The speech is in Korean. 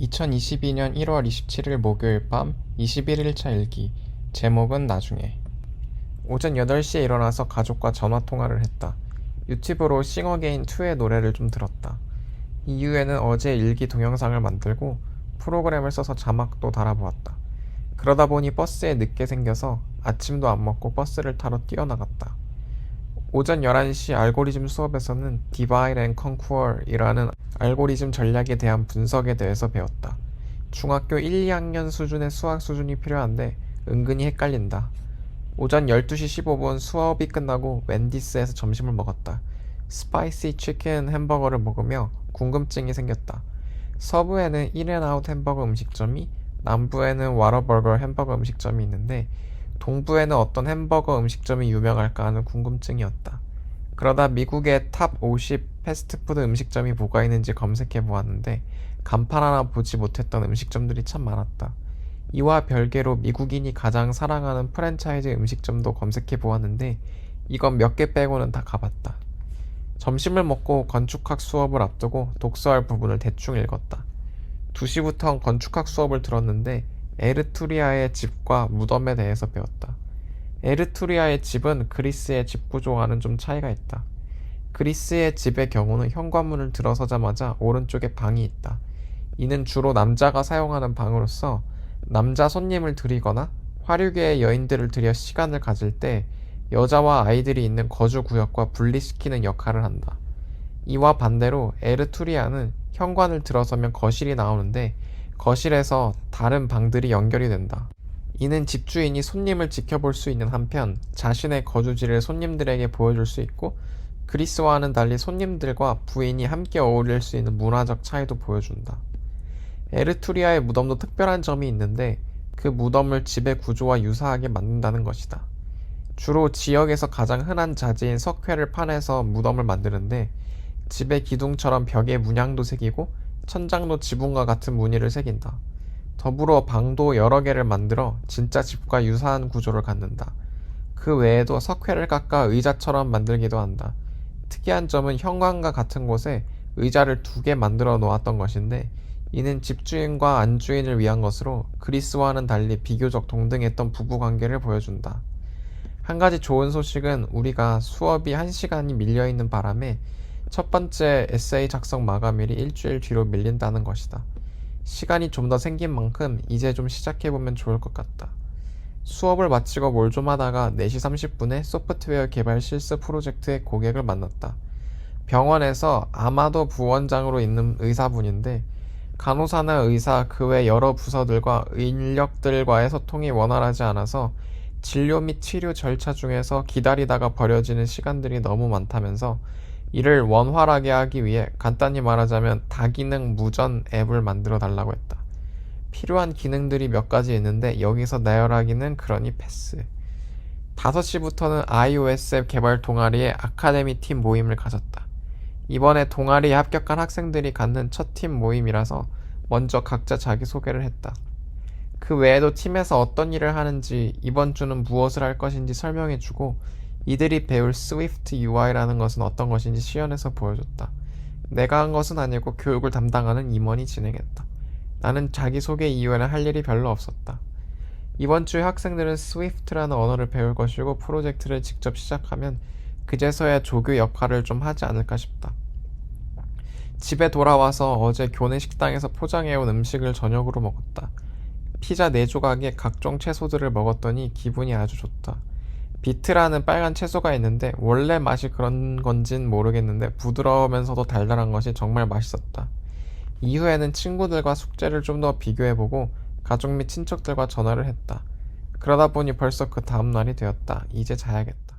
2022년 1월 27일 목요일 밤 21일차 일기 제목은 나중에 오전 8시에 일어나서 가족과 전화통화를 했다. 유튜브로 싱어게인2의 노래를 좀 들었다. 이후에는 어제 일기 동영상을 만들고 프로그램을 써서 자막도 달아보았다. 그러다 보니 버스에 늦게 생겨서 아침도 안 먹고 버스를 타러 뛰어나갔다. 오전 11시 알고리즘 수업에서는 디바이드 앤 컨쿠어이라는 알고리즘 전략에 대한 분석에 대해서 배웠다. 중학교 1, 2학년 수준의 수학 수준이 필요한데 은근히 헷갈린다. 오전 12시 15분 수업이 끝나고 웬디스에서 점심을 먹었다. 스파이시 치킨 햄버거를 먹으며 궁금증이 생겼다. 서부에는 인앤아웃 햄버거 음식점이 남부에는 와러버거 햄버거 음식점이 있는데 동부에는 어떤 햄버거 음식점이 유명할까 하는 궁금증이었다. 그러다 미국의 탑 50 패스트푸드 음식점이 뭐가 있는지 검색해 보았는데 간판 하나 보지 못했던 음식점들이 참 많았다. 이와 별개로 미국인이 가장 사랑하는 프랜차이즈 음식점도 검색해 보았는데 이건 몇 개 빼고는 다 가봤다. 점심을 먹고 건축학 수업을 앞두고 독서할 부분을 대충 읽었다. 2시부터 건축학 수업을 들었는데 에르투리아의 집과 무덤에 대해서 배웠다. 에르투리아의 집은 그리스의 집 구조와는 좀 차이가 있다. 그리스의 집의 경우는 현관문을 들어서자마자 오른쪽에 방이 있다. 이는 주로 남자가 사용하는 방으로서 남자 손님을 들이거나 화류계의 여인들을 들여 시간을 가질 때 여자와 아이들이 있는 거주 구역과 분리시키는 역할을 한다. 이와 반대로 에르투리아는 현관을 들어서면 거실이 나오는데 거실에서 다른 방들이 연결이 된다. 이는 집주인이 손님을 지켜볼 수 있는 한편 자신의 거주지를 손님들에게 보여줄 수 있고 그리스와는 달리 손님들과 부인이 함께 어울릴 수 있는 문화적 차이도 보여준다. 에르투리아의 무덤도 특별한 점이 있는데 그 무덤을 집의 구조와 유사하게 만든다는 것이다. 주로 지역에서 가장 흔한 자재인 석회를 파내서 무덤을 만드는데 집의 기둥처럼 벽에 문양도 새기고 천장도 지붕과 같은 무늬를 새긴다. 더불어 방도 여러 개를 만들어 진짜 집과 유사한 구조를 갖는다. 그 외에도 석회를 깎아 의자처럼 만들기도 한다. 특이한 점은 현관과 같은 곳에 의자를 두 개 만들어 놓았던 것인데 이는 집주인과 안주인을 위한 것으로 그리스와는 달리 비교적 동등했던 부부 관계를 보여준다. 한 가지 좋은 소식은 우리가 수업이 한 시간이 밀려 있는 바람에 첫 번째 에세이 작성 마감일이 일주일 뒤로 밀린다는 것이다. 시간이 좀 더 생긴 만큼 이제 좀 시작해보면 좋을 것 같다. 수업을 마치고 뭘 좀 하다가 4시 30분에 소프트웨어 개발 실습 프로젝트의 고객을 만났다. 병원에서 아마도 부원장으로 있는 의사분인데 간호사나 의사 그 외 여러 부서들과 인력들과의 소통이 원활하지 않아서 진료 및 치료 절차 중에서 기다리다가 버려지는 시간들이 너무 많다면서 이를 원활하게 하기 위해 간단히 말하자면 다기능 무전 앱을 만들어 달라고 했다. 필요한 기능들이 몇 가지 있는데 여기서 나열하기는 그러니 패스. 5시부터는 iOS 앱 개발 동아리의 아카데미 팀 모임을 가졌다. 이번에 동아리에 합격한 학생들이 갖는 첫 팀 모임이라서 먼저 각자 자기소개를 했다. 그 외에도 팀에서 어떤 일을 하는지 이번 주는 무엇을 할 것인지 설명해주고 이들이 배울 스위프트 UI라는 것은 어떤 것인지 시연해서 보여줬다. 내가 한 것은 아니고 교육을 담당하는 임원이 진행했다. 나는 자기소개 이후에는 할 일이 별로 없었다. 이번 주에 학생들은 스위프트라는 언어를 배울 것이고 프로젝트를 직접 시작하면 그제서야 조교 역할을 좀 하지 않을까 싶다. 집에 돌아와서 어제 교내 식당에서 포장해온 음식을 저녁으로 먹었다. 피자 4조각에 각종 채소들을 먹었더니 기분이 아주 좋다. 비트라는 빨간 채소가 있는데 원래 맛이 그런 건진 모르겠는데 부드러우면서도 달달한 것이 정말 맛있었다. 이후에는 친구들과 숙제를 좀 더 비교해보고 가족 및 친척들과 전화를 했다. 그러다 보니 벌써 그 다음 날이 되었다. 이제 자야겠다.